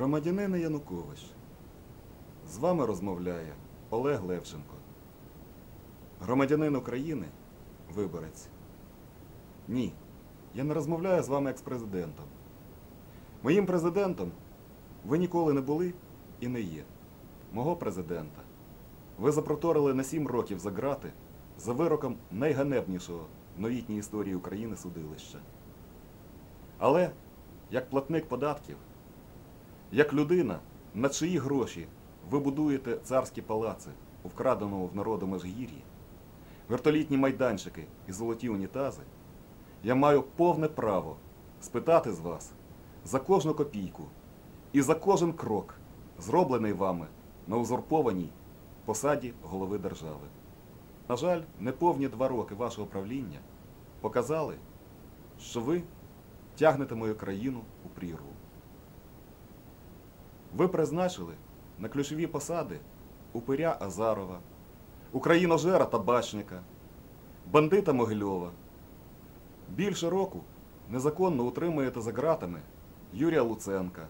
Громадянин Янукович, з вами розмовляє Олег Левченко. Громадянин України, виборець. Ні, я не розмовляю з вами як з президентом. Моїм президентом ви ніколи не були і не є. Мого президента ви запроторили на сім років за грати за вироком найганебнішого в новітній історії України судилища. Але як платник податків, як людина, на чиї гроші ви будуєте царські палаци у вкраденому в народу Межгір'ї, вертолітні майданчики і золоті унітази, я маю повне право спитати з вас за кожну копійку і за кожен крок, зроблений вами на узурпованій посаді голови держави. На жаль, неповні два роки вашого правління показали, що ви тягнете мою країну у прірву. Ви призначили на ключові посади упиря Азарова, україножера Табачника, бандита Могильова. Більше року незаконно утримуєте за ґратами Юрія Луценка.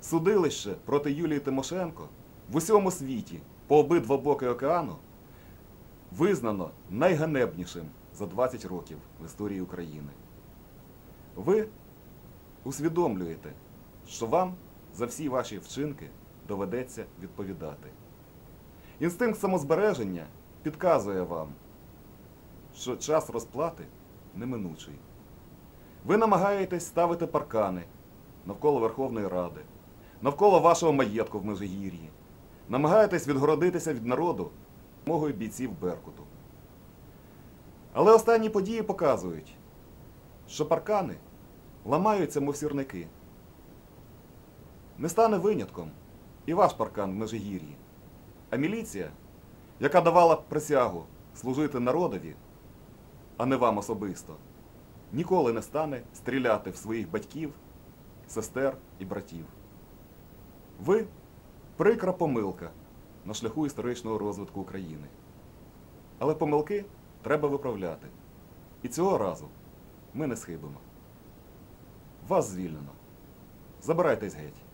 Судилище проти Юлії Тимошенко в усьому світі по обидва боки океану визнано найганебнішим за 20 років в історії України. Ви усвідомлюєте, що вам за всі ваші вчинки доведеться відповідати. Інстинкт самозбереження підказує вам, що час розплати неминучий. Ви намагаєтесь ставити паркани навколо Верховної Ради, навколо вашого маєтку в Межигір'ї, намагаєтесь відгородитися від народу допомогою бійців Беркуту. Але останні події показують, що паркани ламаються, мов сірники. Не стане винятком і ваш паркан в Межигір'ї. А міліція, яка давала присягу служити народові, а не вам особисто, ніколи не стане стріляти в своїх батьків, сестер і братів. Ви прикра помилка на шляху історичного розвитку України. Але помилки треба виправляти. І цього разу ми не схибимо. Вас звільнено. Забирайтесь геть.